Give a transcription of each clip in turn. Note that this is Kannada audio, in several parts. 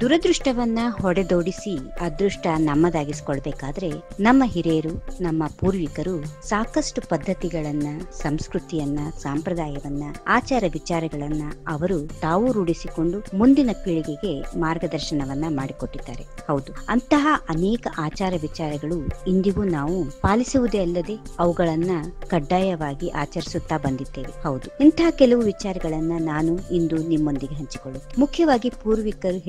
ದುರದೃಷ್ಟವನ್ನ ಹೊಡೆದೋಡಿಸಿ ಅದೃಷ್ಟ ನಮ್ಮದಾಗಿಸ್ಕೊಳ್ಬೇಕಾದ್ರೆ ನಮ್ಮ ಹಿರಿಯರು, ನಮ್ಮ ಪೂರ್ವಿಕರು ಸಾಕಷ್ಟು ಪದ್ಧತಿಗಳನ್ನ, ಸಂಸ್ಕೃತಿಯನ್ನ, ಸಂಪ್ರದಾಯವನ್ನ, ಆಚಾರ ವಿಚಾರಗಳನ್ನ ಅವರು ತಾವು ರೂಢಿಸಿಕೊಂಡು ಮುಂದಿನ ಪೀಳಿಗೆಗೆ ಮಾರ್ಗದರ್ಶನವನ್ನ ಮಾಡಿಕೊಟ್ಟಿದ್ದಾರೆ. ಹೌದು, ಅಂತಹ ಅನೇಕ ಆಚಾರ ವಿಚಾರಗಳು ಇಂದಿಗೂ ನಾವು ಪಾಲಿಸುವುದೇ ಅಲ್ಲದೆ ಅವುಗಳನ್ನ ಕಡ್ಡಾಯವಾಗಿ ಆಚರಿಸುತ್ತಾ ಬಂದಿದ್ದೇವೆ. ಹೌದು, ಇಂತಹ ಕೆಲವು ವಿಚಾರಗಳನ್ನ ನಾನು ಇಂದು ನಿಮ್ಮೊಂದಿಗೆ ಹಂಚಿಕೊಳ್ಳುತ್ತೇನೆ. ಮುಖ್ಯವಾಗಿ ಪೂರ್ವಿಕರು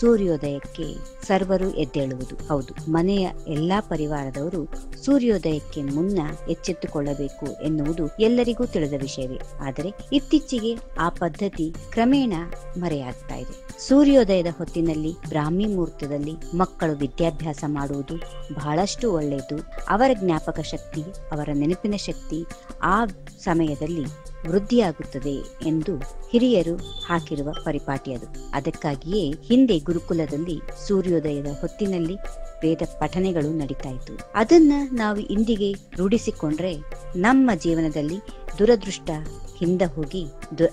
ಸೂರ್ಯೋದಯಕ್ಕೆ ಸರ್ವರು ಎದ್ದೇಳುವುದು. ಹೌದು, ಮನೆಯ ಎಲ್ಲಾ ಪರಿವಾರದವರು ಸೂರ್ಯೋದಯಕ್ಕೆ ಮುನ್ನ ಎಚ್ಚೆತ್ತುಕೊಳ್ಳಬೇಕು ಎನ್ನುವುದು ಎಲ್ಲರಿಗೂ ತಿಳಿದ ವಿಷಯವೇ. ಆದರೆ ಇತ್ತೀಚೆಗೆ ಆ ಪದ್ಧತಿ ಕ್ರಮೇಣ ಮರೆಯಾಗ್ತಾ ಇದೆ. ಸೂರ್ಯೋದಯದ ಹೊತ್ತಿನಲ್ಲಿ ಬ್ರಾಹ್ಮಿ ಮುಹೂರ್ತದಲ್ಲಿ ಮಕ್ಕಳು ವಿದ್ಯಾಭ್ಯಾಸ ಮಾಡುವುದು ಬಹಳಷ್ಟು ಒಳ್ಳೆಯದು. ಅವರ ಜ್ಞಾಪಕ ಶಕ್ತಿ, ಅವರ ನೆನಪಿನ ಶಕ್ತಿ ಆ ಸಮಯದಲ್ಲಿ ವೃದ್ಧಿಯಾಗುತ್ತದೆ ಎಂದು ಹಿರಿಯರು ಹಾಕಿರುವ ಪರಿಪಾಟಿ ಅದು. ಅದಕ್ಕಾಗಿಯೇ ಹಿಂದೆ ಗುರುಕುಲದಲ್ಲಿ ಸೂರ್ಯೋದಯದ ಹೊತ್ತಿನಲ್ಲಿ ವೇದ ಪಠನೆಗಳು ನಡೀತಾ ಇತ್ತು ಅದನ್ನ ನಾವು ಇಂದಿಗೆ ರೂಢಿಸಿಕೊಂಡ್ರೆ ನಮ್ಮ ಜೀವನದಲ್ಲಿ ದುರದೃಷ್ಟ ಹಿಂದೆ ಹೋಗಿ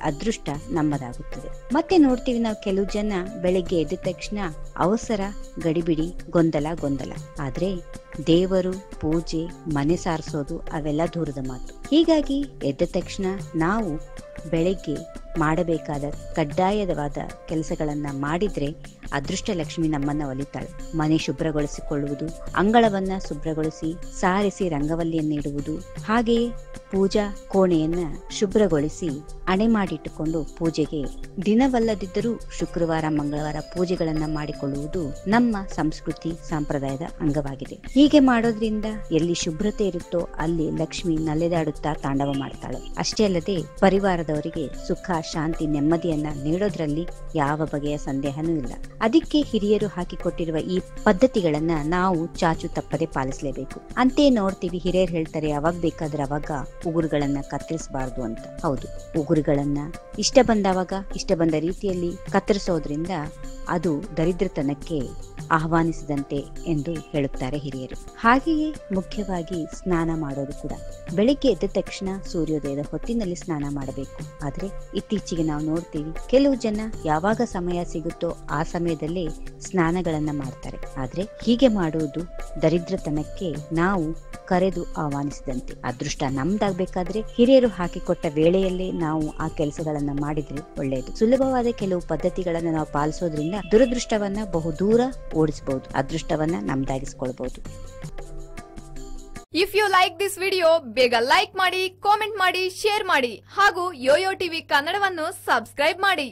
ಅದೃಷ್ಟ ನಮ್ಮದಾಗುತ್ತದೆ. ಮತ್ತೆ ನೋಡ್ತೀವಿ ನಾವು ಕೆಲವು ಜನ ಬೆಳಿಗ್ಗೆ ಎದ್ದ ತಕ್ಷಣ ಅವಸರ, ಗಡಿಬಿಡಿ, ಗೊಂದಲ ಗೊಂದಲ. ಆದ್ರೆ ದೇವರು, ಪೂಜೆ, ಮನೆ ಸಾರಿಸೋದು ಅವೆಲ್ಲ ದೂರದ ಮಾತು. ಹೀಗಾಗಿ ಎದ್ದ ತಕ್ಷಣ ನಾವು ಬೆಳಗ್ಗೆ ಮಾಡಬೇಕಾದ ಕಡ್ಡಾಯವಾದ ಕೆಲಸಗಳನ್ನ ಮಾಡಿದ್ರೆ ಅದೃಷ್ಟ ಲಕ್ಷ್ಮಿ ನಮ್ಮನ್ನ ಒಲಿತಾಳೆ. ಮನೆ ಶುಭ್ರಗೊಳಿಸಿಕೊಳ್ಳುವುದು, ಅಂಗಳವನ್ನ ಶುಭ್ರಗೊಳಿಸಿ, ಸಾರಿಸಿ ರಂಗವಲ್ಲಿಯನ್ನಿಡುವುದು ಹಾಗೆಯೇ ಪೂಜಾ ಕೋಣೆಯನ್ನ ಶುಭ್ರಗೊಳಿಸಿ ಅಣೆ ಮಾಡಿಟ್ಟುಕೊಂಡು ಪೂಜೆಗೆ ದಿನವಲ್ಲದಿದ್ದರೂ ಶುಕ್ರವಾರ, ಮಂಗಳವಾರ ಪೂಜೆಗಳನ್ನ ಮಾಡಿಕೊಳ್ಳುವುದು ನಮ್ಮ ಸಂಸ್ಕೃತಿ ಸಂಪ್ರದಾಯದ ಅಂಗವಾಗಿದೆ. ಹೀಗೆ ಮಾಡೋದ್ರಿಂದ ಎಲ್ಲಿ ಶುಭ್ರತೆ ಇರುತ್ತೋ ಅಲ್ಲಿ ಲಕ್ಷ್ಮಿ ನಲೆದಾಡುತ್ತಾ ತಾಂಡವ ಮಾಡ್ತಾಳೆ. ಅಷ್ಟೇ ಅಲ್ಲದೆ ಪರಿವಾರದವರಿಗೆ ಸುಖ, ಶಾಂತಿ, ನೆಮ್ಮದಿಯನ್ನ ನೀಡೋದ್ರಲ್ಲಿ ಯಾವ ಬಗೆಯ ಸಂದೇಹನೂ ಇಲ್ಲ. ಅದಕ್ಕೆ ಹಿರಿಯರು ಹಾಕಿಕೊಟ್ಟಿರುವ ಈ ಪದ್ಧತಿಗಳನ್ನ ನಾವು ಚಾಚು ತಪ್ಪದೆ ಪಾಲಿಸಲೇಬೇಕು. ಅಂತೆ ನೋಡ್ತೀವಿ ಹಿರಿಯರು ಹೇಳ್ತಾರೆ, ಯಾವಾಗ ಬೇಕಾದ್ರೆ ಅವಾಗ ಉಗುರುಗಳನ್ನ ಕತ್ತರಿಸಬಾರ್ದು ಅಂತ. ಹೌದು, ಉಗುರುಗಳನ್ನ ಇಷ್ಟ ಬಂದವಾಗ ಇಷ್ಟ ಬಂದ ರೀತಿಯಲ್ಲಿ ಕತ್ತರಿಸೋದ್ರಿಂದ ಅದು ದರಿದ್ರತನಕ್ಕೆ ಆಹ್ವಾನಿಸಿದಂತೆ ಎಂದು ಹೇಳುತ್ತಾರೆ ಹಿರಿಯರು. ಹಾಗೆಯೇ ಮುಖ್ಯವಾಗಿ ಸ್ನಾನ ಮಾಡೋದು ಕೂಡ. ಬೆಳಿಗ್ಗೆ ಎದ್ದ ತಕ್ಷಣ ಸೂರ್ಯೋದಯದ ಹೊತ್ತಿನಲ್ಲಿ ಸ್ನಾನ ಮಾಡಬೇಕು. ಆದರೆ ಇತ್ತೀಚೆಗೆ ನಾವು ನೋಡ್ತೀವಿ, ಕೆಲವು ಜನ ಯಾವಾಗ ಸಮಯ ಸಿಗುತ್ತೋ ಆ ಸಮಯದಲ್ಲಿ ಸ್ನಾನಗಳನ್ನ ಮಾಡ್ತಾರೆ. ಆದರೆ ಹೀಗೆ ಮಾಡುವುದು ದರಿದ್ರತನಕ್ಕೆ ನಾವು ಕರೆದು ಆಹ್ವಾನಿಸಿದಂತೆ. ಅದೃಷ್ಟ ನಮ್ದಾಗ್ಬೇಕಾದ್ರೆ ಹಿರಿಯರು ಹಾಕಿಕೊಟ್ಟ ವೇಳೆಯಲ್ಲೇ ನಾವು ಆ ಕೆಲಸಗಳನ್ನ ಮಾಡಿದ್ರೆ ಒಳ್ಳೆಯದು ಸುಲಭವಾದ ಕೆಲವು ಪದ್ಧತಿಗಳನ್ನು ನಾವು ಪಾಲಿಸೋದ್ರಿಂದ ದುರದೃಷ್ಟವನ್ನ ಬಹುದೂರ ಓಡಿಸಬಹುದು ಅದೃಷ್ಟವನ್ನ ನಮ್ದಾಗಿಸ್ಕೊಳ್ಬಹುದು if you like this video ಬೇಗ ಲೈಕ್ ಮಾಡಿ ಕಾಮೆಂಟ್ ಮಾಡಿ ಶೇರ್ ಮಾಡಿ ಹಾಗೂ ಯೋಯೋ ಟಿವಿ ಕನ್ನಡವನ್ನು ಸಬ್ಸ್ಕ್ರೈಬ್ ಮಾಡಿ.